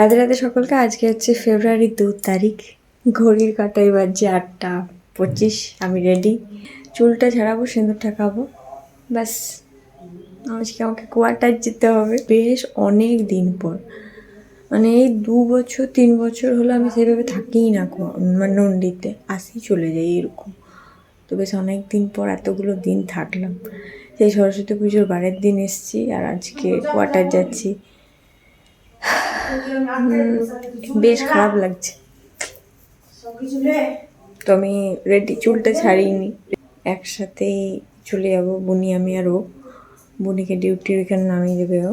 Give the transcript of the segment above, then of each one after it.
রাতে রাতে সকলকে, আজকে হচ্ছে ফেব্রুয়ারি দু তারিখ। ঘড়ির কাটাই বাজছে আটটা পঁচিশ, আমি রেডি চুলটা ছাড়াবো সিঁদুর ঠাকাবো ব্যাস। আজকে আমাকে কোয়ার্টার যেতে হবে। বেশ অনেক দিন পর। মানে এই দু বছর, তিন বছর হলো আমি সেভাবে থাকিই না মানে নন্ডিতে আসি চলে যাই এরকম। তো বেশ অনেক দিন পর এতগুলো দিন থাকলাম। সেই সরস্বতী পুজোর বারের দিন এসছি আর আজকে কোয়ার্টার যাচ্ছি। বেশ খারাপ লাগছে। তো আমি রেডি চুলটা ছাড়িনি। একসাথেই চলে যাব বুনি আমি আর ও। বুনিকে ডিউটির এখানে নামিয়ে দেবে ও।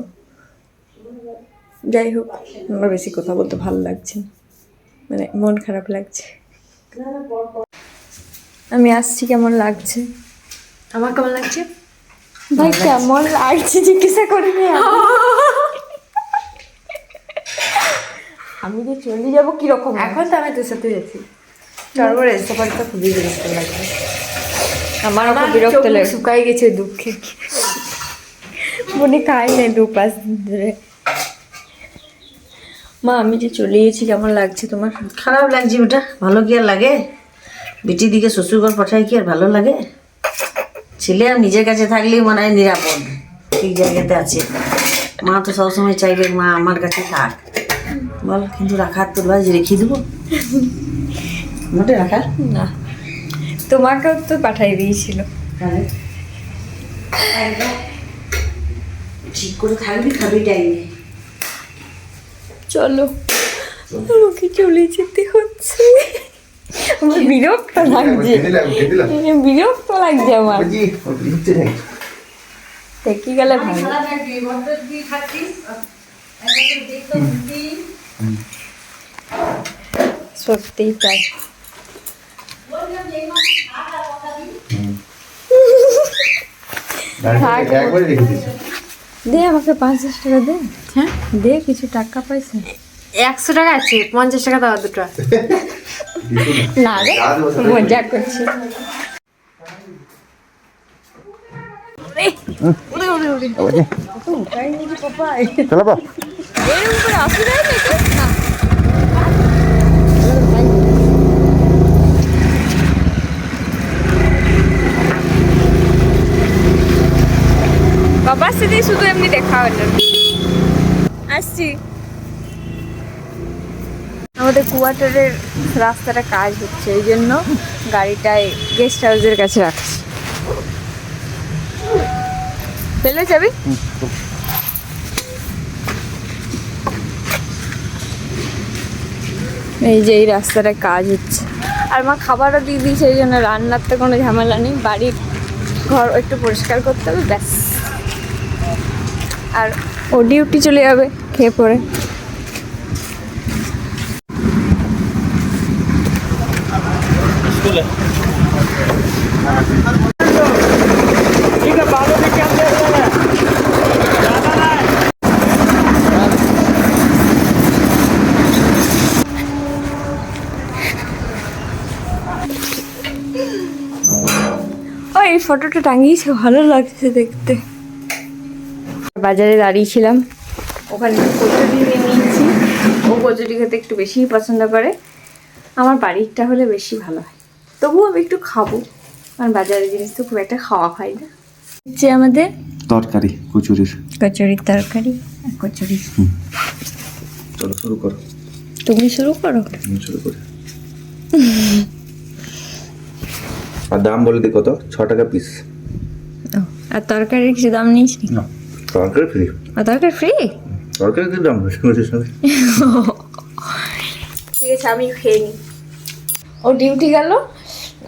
যাই হোক আমার বেশি কথা বলতে ভালো লাগছে না। মানে মন খারাপ লাগছে। আমি আসছি কেমন লাগছে? আমার কেমন লাগছে? ভাই কেমন লাগছে? জিজ্ঞাসা করে নি আমি যে চলে যাব কীরকম এখন তো আমি তোর সাথে যাচ্ছি। তারপরে সফরটা খুবই বিরক্ত লাগবে আমার আমার বিরক্ত লাগে শুকাই গেছে দুঃখে। মনে খাই না দু পাঁচ দিন ধরে। মা আমি যে চলে গেছি কেমন লাগছে তোমার? খারাপ লাগছে বেটা ভালো কি আর লাগে? বেটি দিকে শ্বশুরঘর পাঠায় কি আর ভালো লাগে? ছেলে আর নিজের কাছে থাকলেই মনে হয় নিরাপদ। ঠিক জায়গাতে আছে। মা তো সবসময় চাইবে মা আমার কাছে থাক। বল কিন্তু রাখার তোর ভাই রেখে দেবো। মোটে রাখার? না। তোমাকেও তো পাঠাই দিয়েছিল। ঠিক করে থাকবি খাবি টাইমে চলো আমাকে চলে যেতে হচ্ছে। আমার বিরক্ত লাগছে। বিরক্ত লাগছে আমার। থেকে গেলে ভালো। সত্যিই তাই। দে আমাকে পঞ্চাশ টাকা দে। হ্যাঁ? দে কিছু টাকা পয়সা একশো টাকা আছে পঞ্চাশ টাকা দেওয়া দুটো। না রে মজা করছি। চলো এর উপরে আসি যায় না বাবার সাথে শুধু এমনি দেখা হলো আসছি আমাদের কোয়ার্টারের রাস্তাটা কাজ হচ্ছে, এই জন্য গাড়িটায় গেস্ট হাউসের কাছে রাখছি। ফেলে যাবি? এই যে এই রাস্তাটা কাজ হচ্ছে। আর মা খাবারও দিয়ে দিই সেই জন্য রান্নার তো কোনো ঝামেলা নেই। বাড়ির ঘর একটু পরিষ্কার করতে হবে, ব্যাস। আর ও ডিউটি চলে যাবে, খেয়ে পরে ও এই ফটোটা টাঙিয়েছে ভালো লাগছে দেখতে। বাজারে দাঁড়িয়েছিলাম ওখানে কচুরি নিয়ে নিয়েছি। ও কচুরি খেতে একটু বেশিই পছন্দ করে। আমার বাড়িরটা হলে বেশি ভালো হয়। তবুও আমি একটু খাব কারণ বাজারের জিনিস তো খুব একটা খাওয়া হয় না। হচ্ছে আমাদের তরকারি কচুরির। কচুরির তরকারি কচুরি চলো শুরু করো। তুমি শুরু করো। শুরু করি। আর দাম বলে দিই কত? ছ টাকা পিস আর তরকারির কিছু দাম নিস তরকারি ফ্রি আর তরকারি ফ্রি তরকারি কি দাম? ঠিক আছে আমি খেয়ে নিই ও ডিউটি গেল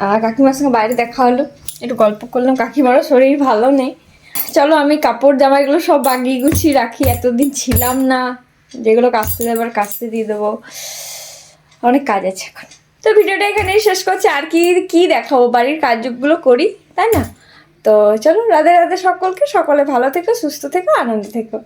আর কাকিমার সঙ্গে বাইরে দেখা হলো। একটু গল্প করলাম কাকিমারও শরীর ভালো নেই। চলো আমি কাপড় জামাগুলো সব বাগিয়ে গুছিয়ে রাখি এতদিন ছিলাম না। যেগুলো কাচতে যাবার কাচতে দিয়ে দেবো। অনেক কাজ আছে এখন। তো ভিডিওটা এখানেই শেষ করছি। আর কি কি দেখাবো? বাড়ির কাজগুলো করি, তাই না? তো চলো, রাধে রাধে সকলকে। সকলে ভালো থেকো, সুস্থ থেকো, আনন্দ থেকো।